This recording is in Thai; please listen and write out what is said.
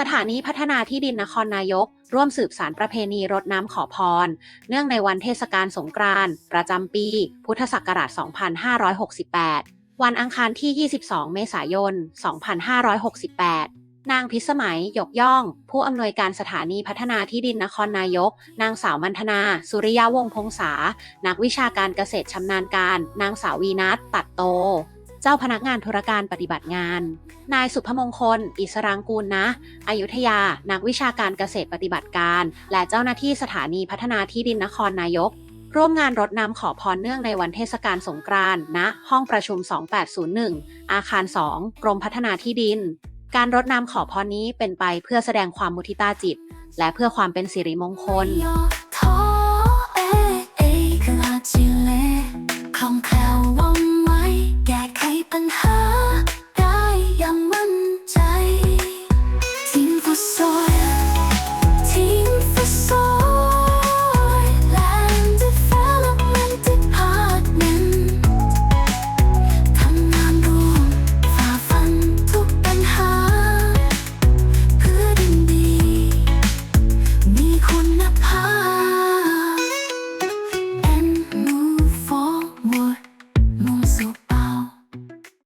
สถานีพัฒนาที่ดินนครนายก ร่วมสืบสารประเพณีรดน้ำขอพร เนื่องในวันเทศกาลสงกรานต์ประจำปี พุทธศักราช 2568 วันอังคารที่ 22 เมษายน 2568 นางพิสมัยหยกย่อง ผู้อำนวยการสถานีพัฒนาที่ดินนครนายก นางสาวมันธนา สุริยะวงพงษา นักวิชาการเกษตรชำนาญการ นางสาววีนัทตัดโต เจ้าพนักงานธุรการปฏิบัติงาน นายสุภมงคล อิสรางกูลนะอยุธยา นักวิชาการเกษตรปฏิบัติการ และเจ้าหน้าที่สถานีพัฒนาที่ดินนครนายก ร่วมงานรดน้ำขอพรเนื่องในวันเทศกาลสงกรานต์ณห้องประชุม 2801 อาคาร 2 กรมพัฒนาที่ดิน การรดน้ำขอพรนี้เป็นไปเพื่อแสดงความมุทิตาจิต และเพื่อความเป็นสิริมงคล คุณภาพ